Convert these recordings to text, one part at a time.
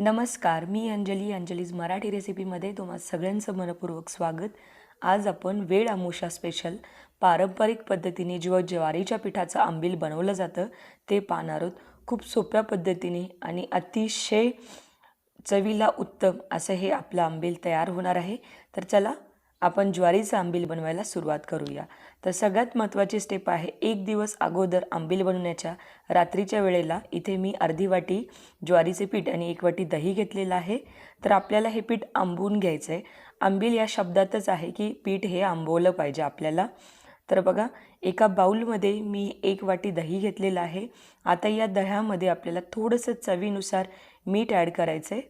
नमस्कार मी अंजली अंजलीज मराठी रेसिपीमध्ये तुम्हा सगळ्यांचं मनपूर्वक स्वागत. आज आपण वेळ आमोशा स्पेशल पारंपरिक पद्धतीने जेव्हा ज्वारीच्या पिठाचं आंबील बनवलं जातं ते पाहणार आहोत. खूप सोप्या पद्धतीने आणि अतिशय चवीला उत्तम असं हे आपलं आंबील तयार होणार आहे. तर चला आपण ज्वारीचं आंबील बनवायला सुरुवात करूया. तर सगळ्यात महत्त्वाची स्टेप आहे एक दिवस अगोदर आंबील बनवण्याच्या. रात्रीच्या वेळेला इथे मी अर्धी वाटी ज्वारीचे पीठ आणि एक वाटी दही घेतलेलं आहे. तर आपल्याला हे पीठ आंबवून घ्यायचं आहे आंबील या शब्दातच आहे की पीठ हे आंबवलं पाहिजे आपल्याला. तर बघा एका बाऊलमध्ये मी एक वाटी दही घेतलेलं आहे. आता या दह्यामध्ये आपल्याला थोडंसं चवीनुसार मीठ ॲड करायचं आहे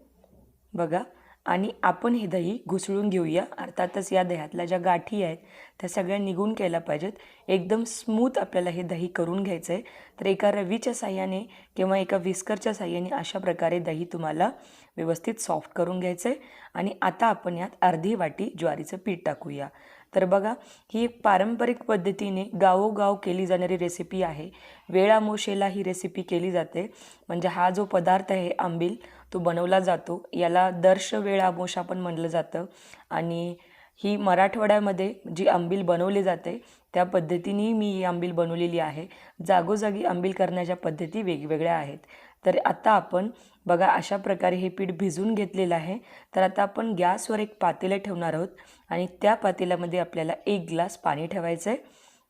बघा आणि आपण हे दही घुसळून घेऊया. अर्थातच या दह्यातल्या ज्या गाठी आहेत त्या सगळ्या निघून केल्या पाहिजेत. एकदम स्मूथ आपल्याला हे दही करून घ्यायचं आहे तर एका रवीच्या साह्याने किंवा एका विस्करच्या साह्याने अशा प्रकारे दही तुम्हाला व्यवस्थित सॉफ्ट करून घ्यायचं आहे आणि आता आपण यात अर्धी वाटी ज्वारीचं पीठ टाकूया. तर बघा ही एक पारंपरिक पद्धतीने गावोगाव केली जाणारी रेसिपी आहे. वेळामोशेला ही रेसिपी केली जाते. म्हणजे हा जो पदार्थ आहे आंबील तो बनवला जातो. याला दर्श वेळामोशा पण म्हणलं जातं. आणि ही मराठवाड्यामध्ये जी आंबील बनवली जाते त्या पद्धतीने मी ही आंबील बनवलेली आहे. जागोजागी आंबील करण्याच्या पद्धती वेगवेगळ्या आहेत. तर आता आपण बघा अशा प्रकारे हे पीठ भिजून घेतलेलं आहे. तर आता आपण गॅसवर एक पातेलं ठेवणार आहोत आणि त्या पातेल्यामध्ये आपल्याला एक ग्लास पाणी ठेवायचं आहे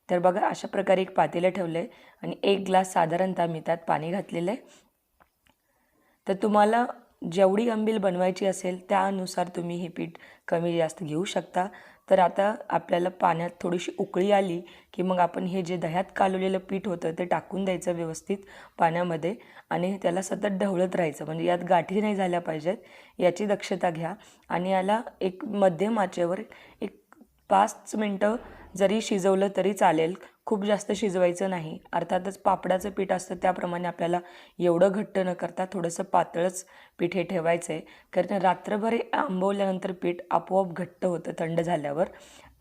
तर बघा अशा प्रकारे एक पातेलं ठेवलं आहे आणि एक ग्लास साधारणतः मी त्यात पाणी घातलेलं आहे तर तुम्हाला जेवढी अंबील बनवायची असेल त्यानुसार तुम्ही हे पीठ कमी जास्त घेऊ शकता. तर आता आपल्याला पाण्यात थोडीशी उकळी आली की मग आपण हे जे दह्यात कालवलेलं पीठ होतं ते टाकून द्यायचं व्यवस्थित पाण्यामध्ये आणि त्याला सतत ढवळत राहायचं. म्हणजे यात गाठी नाही झाल्या पाहिजेत याची दक्षता घ्या. आणि याला एक मध्यम आचेवर एक पाच मिनटं जरी शिजवलं तरी चालेल. खूप जास्त शिजवायचं नाही. अर्थातच पापडाचं पीठ असतं त्याप्रमाणे आपल्याला एवढं घट्ट न करता थोडंसं पातळच पीठ हे ठेवायचं आहे कारण रात्रभर आंबवल्यानंतर पीठ आपोआप घट्ट होतं थंड झाल्यावर.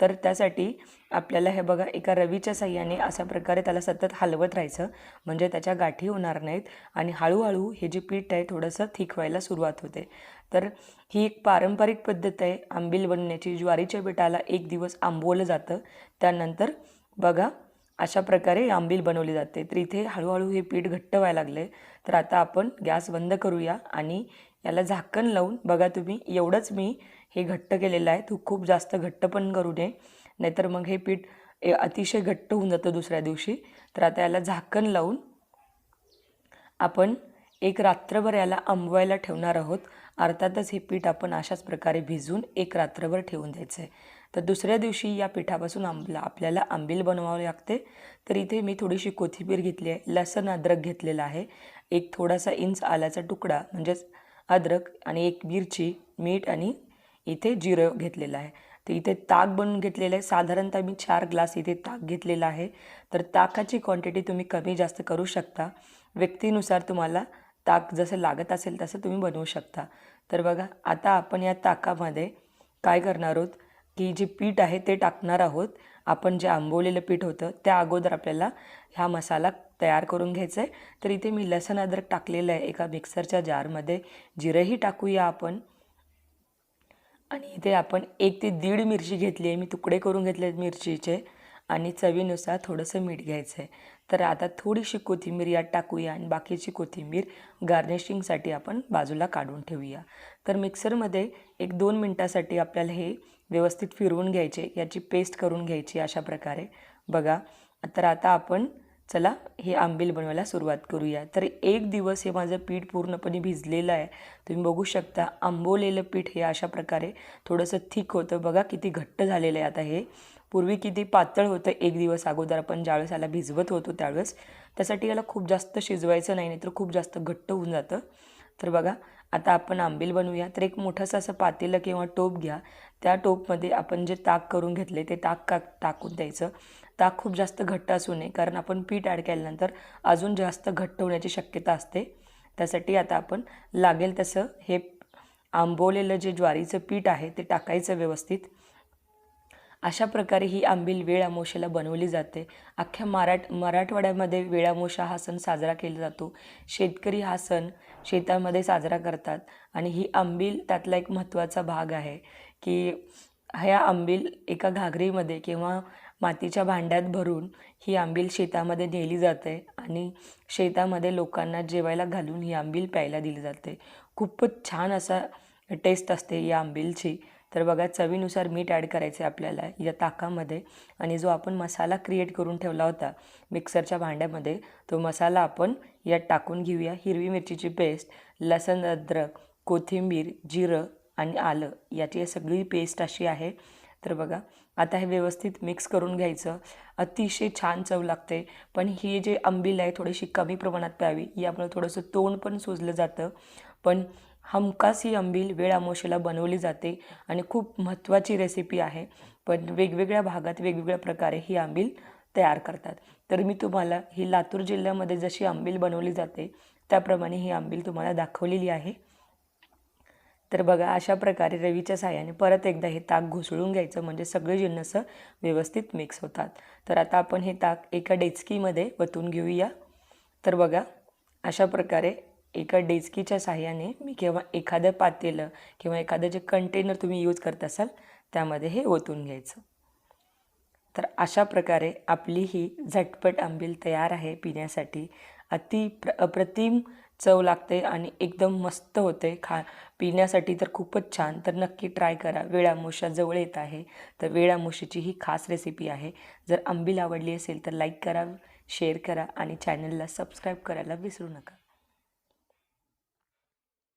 तर त्यासाठी आपल्याला हे बघा एका रवीच्या साह्याने अशा प्रकारे त्याला सतत हलवत राहायचं. म्हणजे त्याच्या गाठी होणार नाहीत आणि हळूहळू हे जे पीठ आहे थोडंसं थिक व्हायला सुरुवात होते. तर ही एक पारंपरिक पद्धत आहे. आंबील बनण्याची ज्वारीच्या पिठाला एक दिवस आंबवलं जातं. त्यानंतर बघा अशा प्रकारे आंबील बनवली जाते. तर इथे हळूहळू हे पीठ घट्ट व्हायला लागले. तर आता आपण गॅस बंद करूया आणि याला झाकण लावून बघा तुम्ही एवढंच मी हे घट्ट केलेलं आहे. तू खूप जास्त घट्ट पण करू नये. नाहीतर मग हे पीठ अतिशय घट्ट होऊन जातं दुसऱ्या दिवशी. तर आता याला झाकण लावून आपण एक रात्रभर याला आंबवायला ठेवणार आहोत. अर्थातच हे पीठ आपण अशाच प्रकारे भिजून एक रात्रभर ठेवून द्यायचं आहे तर दुसऱ्या दिवशी या पिठापासून आंबला आपल्याला आंबील बनवावं लागते. तर इथे मी थोडीशी कोथिंबीर घेतली आहे. लसण अद्रक घेतलेला आहे. एक थोडासा इंच आल्याचा तुकडा म्हणजेच अद्रक आणि एक मिरची मीठ आणि इथे जिरं घेतलेलं आहे. तर इथे ताक बनवून घेतलेलं आहे. साधारणतः मी चार ग्लास इथे ताक घेतलेला आहे. तर ताकाची क्वांटिटी तुम्ही कमी जास्त करू शकता. व्यक्तीनुसार तुम्हाला ताक जसं लागत असेल तसं तुम्ही बनवू शकता. तर बघा आता आपण या ताकामध्ये काय करणार आहोत? की जे पीठ आहे ते टाकणार आहोत. आपण जे आंबवलेलं पीठ होतं त्या अगोदर आपल्याला हा मसाला तयार करून घ्यायचा आहे तर इथे मी लसण अद्रक टाकलेलं आहे एका मिक्सरच्या जारमध्ये. जिरंही टाकूया आपण. आणि इथे आपण एक ते दीड मिरची घेतली आहे. मी तुकडे करून घेतले आहेत मिरचीचे. आणि चवीनुसार थोडंसं मीठ घ्यायचं आहे तर आता थोडीशी कोथिंबीर यात टाकूया आणि बाकीची कोथिंबीर गार्निशिंगसाठी आपण बाजूला काढून ठेवूया. तर मिक्सरमध्ये एक दोन मिनटासाठी आपल्याला हे व्यवस्थित फिरवून घ्यायचे याची पेस्ट करून घ्यायची अशा प्रकारे. बघा तर आता आपण चला हे आंबील बनवायला सुरुवात करूया. तर एक दिवस हे माझं पीठ पूर्णपणे भिजलेलं आहे. तुम्ही बघू शकता आंबवलेलं पीठ हे अशा प्रकारे थोडंसं थिक होतं. बघा किती घट्ट झालेलं आहे आता हे. पूर्वी किती पातळ होतं एक दिवस अगोदर आपण ज्यावेळेस याला भिजवत होतो त्यावेळेस. त्यासाठी याला खूप जास्त शिजवायचं नाही नाही तर खूप जास्त घट्ट होऊन जातं. तर बघा आता आपण आंबील बनवूया. तर एक मोठंसं असं पातेलं किंवा टोप घ्या. त्या टोपमध्ये आपण जे ताक करून घेतले ते ताक का टाकून द्यायचं. ताक खूप जास्त घट्ट असू नये कारण आपण पीठ ॲड केल्यानंतर अजून जास्त घट्ट होण्याची शक्यता असते. त्यासाठी आता आपण लागेल तसं हे आंबवलेलं जे ज्वारीचं पीठ आहे ते टाकायचं व्यवस्थित. अशा प्रकारे ही आंबील वेळ बनवली जाते. अख्ख्या मराठ मराठवाड्यामध्ये वेळ हा सण साजरा केला जातो. शेतकरी हा सण शेतामध्ये साजरा करतात आणि ही आंबील त्यातला एक महत्त्वाचा भाग आहे की ह्या आंबील एका घागरीमध्ये किंवा मातीच्या भांड्यात भरून ही आंबील शेतामध्ये नेली जाते आणि शेतामध्ये लोकांना जेवायला घालून ही आंबील प्यायला दिली जाते. खूपच छान असा टेस्ट असते या आंबीलची. तर बघा चवीनुसार मीठ ॲड करायचे आपल्याला या ताकामध्ये. आणि जो आपण मसाला क्रिएट करून ठेवला होता मिक्सरच्या भांड्यामध्ये तो मसाला आपण यात टाकून घेऊया. हिरवी मिरचीची पेस्ट लसण अद्रक कोथिंबीर जिरं आणि आलं याची सगळी पेस्ट अशी आहे. तर बघा आता हे व्यवस्थित मिक्स करून घ्यायचं. अतिशय छान चव लागते. पण ही जे आंबील आहे थोडीशी कमी प्रमाणात प्यावी यामुळे थोडंसं तोंड पण सुजलं जातं. पण हमखास ही आंबील वेळ अमावस्येला बनवली जाते आणि खूप महत्त्वाची रेसिपी आहे. पण वेगवेगळ्या भागात वेगवेगळ्या प्रकारे ही आंबील तयार करतात. तर मी तुम्हाला ही लातूर जिल्ह्यामध्ये जशी आंबील बनवली जाते त्याप्रमाणे ही आंबील तुम्हाला दाखवलेली आहे. तर बघा अशा प्रकारे रवीच्या साह्याने परत एकदा हे ताक घुसळून घ्यायचं म्हणजे सगळे जिन्नस व्यवस्थित मिक्स होतात. तर आता आपण हे ताक एका डेचकीमध्ये वतून घेऊया. तर बघा अशा प्रकारे एका डेचकीच्या साह्याने मी किंवा एखादं पातेलं किंवा एखादं जे कंटेनर तुम्ही यूज करत असाल त्यामध्ये हे ओतून घ्यायचं. तर अशा प्रकारे आपली ही झटपट आंबील तयार आहे पिण्यासाठी. अति प्र अप्रतिम चव लागते आणि एकदम मस्त होते. खा पिण्यासाठी तर खूपच छान. तर नक्की ट्राय करा. वेळामुशा जवळ येत आहे. तर वेळामुशीची ही खास रेसिपी आहे. जर आंबील आवडली असेल तर लाईक करा शेअर करा आणि चॅनलला सबस्क्राईब करायला विसरू नका.